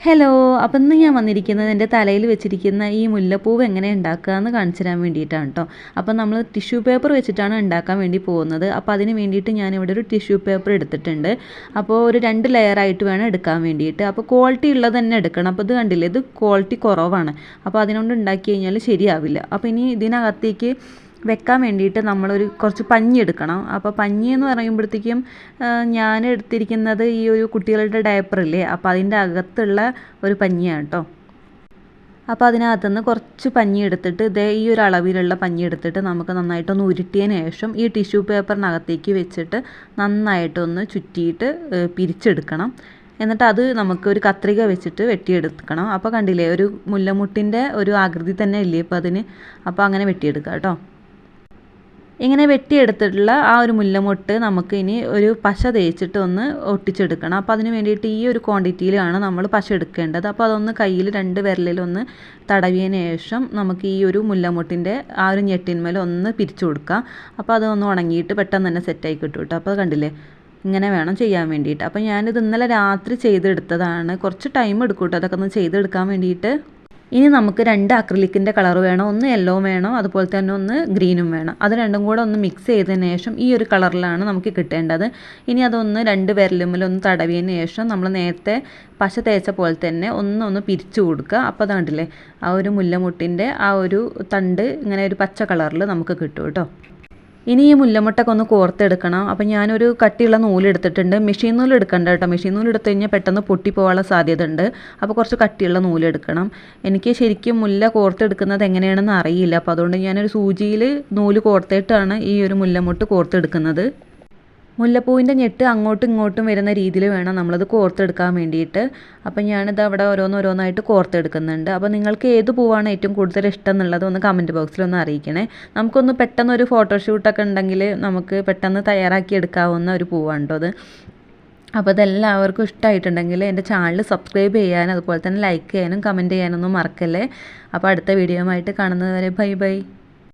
Hello അപ്പം ഇന്ന് ഞാൻ വന്നിരിക്കുന്നത് എന്റെ തലയിൽ വെച്ചിരിക്കുന്ന ഈ മുല്ലപ്പൂവ് എങ്ങനെ ഉണ്ടാക്കുക എന്ന് കാണിച്ചു തരാൻ വേണ്ടിയിട്ടാണ് കേട്ടോ അപ്പം നമ്മൾ ടിഷ്യൂ പേപ്പർ വെച്ചിട്ടാണ് ഉണ്ടാക്കാൻ വേണ്ടി പോകുന്നത്. അപ്പോൾ അതിന് വേണ്ടിയിട്ട് ഞാൻ ഇവിടെ ഒരു ടിഷ്യൂ പേപ്പർ എടുത്തിട്ടുണ്ട്. അപ്പോൾ ഒരു രണ്ട് ലെയറായിട്ട് വേണം എടുക്കാൻ വേണ്ടിയിട്ട്. അപ്പോൾ ക്വാളിറ്റി ഉള്ളത് തന്നെ എടുക്കണം. അപ്പോൾ ഇത് കണ്ടില്ലേ? ഇത് ക്വാളിറ്റി കുറവാണ്. അപ്പോൾ അതിനോണ്ട് ഉണ്ടാക്കി കഴിഞ്ഞാൽ ശരിയാവില്ല. അപ്പോൾ ഇനി ഇതിനകത്തേക്ക് വെക്കാൻ വേണ്ടിയിട്ട് നമ്മളൊരു കുറച്ച് പഞ്ഞി എടുക്കണം. അപ്പോൾ പഞ്ഞി എന്ന് പറയുമ്പോഴത്തേക്കും ഞാൻ എടുത്തിരിക്കുന്നത് ഈ ഒരു കുട്ടികളുടെ ഡയപ്പറില്ലേ അപ്പോൾ അതിന്റെ അകത്തുള്ള ഒരു പഞ്ഞിയാണ് കേട്ടോ അപ്പോൾ അതിനകത്തുനിന്ന് കുറച്ച് പഞ്ഞി എടുത്തിട്ട് ഇതേ ഈ ഒരു അളവിലുള്ള പഞ്ഞി എടുത്തിട്ട് നമുക്ക് നന്നായിട്ടൊന്ന് ഉരുട്ടിയതിന് ശേഷം ഈ ടിഷ്യൂ പേപ്പറിനകത്തേക്ക് വെച്ചിട്ട് നന്നായിട്ടൊന്ന് ചുറ്റിയിട്ട് പിരിച്ചെടുക്കണം. എന്നിട്ട് അത് നമുക്ക് ഒരു കത്രിക വെച്ചിട്ട് വെട്ടിയെടുക്കണം. അപ്പോൾ കണ്ടില്ലേ ഒരു മുല്ലമുട്ടിന്റെ ഒരു ആകൃതി തന്നെ ഇല്ലേ? ഇപ്പോൾ അതിന് അപ്പോൾ അങ്ങനെ വെട്ടിയെടുക്കാം കേട്ടോ ഇങ്ങനെ വെട്ടിയെടുത്തിട്ടുള്ള ആ ഒരു മുല്ലമൊട്ട് നമുക്ക് ഇനി ഒരു പശ തേച്ചിട്ട് ഒന്ന് ഒട്ടിച്ചെടുക്കണം. അപ്പോൾ അതിന് വേണ്ടിയിട്ട് ഈ ഒരു ക്വാണ്ടിറ്റിയിലാണ് നമ്മൾ പശ എടുക്കേണ്ടത്. അപ്പോൾ അതൊന്ന് കയ്യിൽ രണ്ട് വിരലിലൊന്ന് തടവിയതിന് ശേഷം നമുക്ക് ഈ ഒരു മുല്ലമൊട്ടിന്റെ ആ ഒരു ഞെട്ടിന്മേൽ ഒന്ന് പിരിച്ചു കൊടുക്കാം. അപ്പോൾ അതൊന്ന് ഉണങ്ങിയിട്ട് പെട്ടെന്ന് തന്നെ സെറ്റായി കിട്ടും. കേട്ടോ അപ്പോൾ കണ്ടില്ലേ? ഇങ്ങനെ വേണം ചെയ്യാൻ വേണ്ടിയിട്ട്. അപ്പോൾ ഞാനിത് ഇന്നലെ രാത്രി ചെയ്തെടുത്തതാണ്. കുറച്ച് ടൈം എടുക്കും കേട്ടോ. അതൊക്കെ ഒന്ന് ചെയ്തെടുക്കാൻ വേണ്ടിയിട്ട്. ഇനി നമുക്ക് രണ്ട് അക്രിലിക്കിന്റെ കളർ വേണം ഒന്ന് യെല്ലോ വേണം അതുപോലെ തന്നെ ഒന്ന് ഗ്രീനും വേണം. അത് രണ്ടും കൂടെ ഒന്ന് മിക്സ് ചെയ്തതിന് ശേഷം ഈ ഒരു കളറിലാണ് നമുക്ക് കിട്ടേണ്ടത്. ഇനി അതൊന്ന് രണ്ട് വിരലുമ്മിൽ ഒന്ന് തടവിയതിന് ശേഷം നമ്മൾ നേരത്തെ പശ തേച്ച പോലെ തന്നെ ഒന്നൊന്ന് ഒന്ന് പിരിച്ചു കൊടുക്കുക. അപ്പോൾ അതാണ്ടില്ലേ ആ ഒരു മുല്ലമുട്ടിന്റെ ആ ഒരു തണ്ട് ഇങ്ങനെ ഒരു പച്ച കളറിൽ നമുക്ക് കിട്ടും കേട്ടോ. ഇനി ഈ മുല്ലമുട്ടൊക്കെ ഒന്ന് കോർത്തെടുക്കണം. അപ്പം ഞാനൊരു കട്ടിയുള്ള നൂലെടുത്തിട്ടുണ്ട്. മെഷീൻ നൂൽ എടുക്കണ്ട കേട്ടോ. മെഷീൻ നൂൽ എടുത്തു കഴിഞ്ഞാൽ പെട്ടെന്ന് പൊട്ടിപ്പോകാനുള്ള സാധ്യത ഉണ്ട് അപ്പോൾ കുറച്ച് കട്ടിയുള്ള നൂലെടുക്കണം. എനിക്ക് ശരിക്കും മുല്ല കോർത്തെടുക്കുന്നത് എങ്ങനെയാണെന്ന് അറിയില്ല. അപ്പോൾ അതുകൊണ്ട് ഞാനൊരു സൂചിയിൽ നൂൽ കോർത്തിട്ടാണ് ഈ ഒരു മുല്ലമുട്ട് കോർത്തെടുക്കുന്നത്. മുല്ലപ്പൂവിന്റെ ഞെട്ട് അങ്ങോട്ടും ഇങ്ങോട്ടും വരുന്ന രീതിയിൽ വേണം നമ്മളത് കോർത്തെടുക്കാൻ വേണ്ടിയിട്ട്. അപ്പം ഞാനിത് അവിടെ ഓരോന്നോരോന്നായിട്ട് കോർത്തെടുക്കുന്നുണ്ട്. അപ്പോൾ നിങ്ങൾക്ക് ഏത് പൂവാണ് ഏറ്റവും കൂടുതൽ ഇഷ്ടം എന്നുള്ളത് ഒന്ന് കമന്റ് ബോക്സിൽ ഒന്ന് അറിയിക്കണേ. നമുക്കൊന്ന് പെട്ടെന്ന് ഒരു ഫോട്ടോഷൂട്ടൊക്കെ ഉണ്ടെങ്കിൽ നമുക്ക് പെട്ടെന്ന് തയ്യാറാക്കി എടുക്കാവുന്ന ഒരു പൂവാണ് കേട്ടോ അത്. അപ്പോൾ അതെല്ലാവർക്കും ഇഷ്ടമായിട്ടുണ്ടെങ്കിൽ എന്റെ ചാനൽ സബ്സ്ക്രൈബ് ചെയ്യാനും അതുപോലെ തന്നെ ലൈക്ക് ചെയ്യാനും കമന്റ് ചെയ്യാനൊന്നും മറക്കല്ലേ. അപ്പോൾ അടുത്ത വീഡിയോ ആയിട്ട് കാണുന്നത് വരെ ബൈ ബൈ.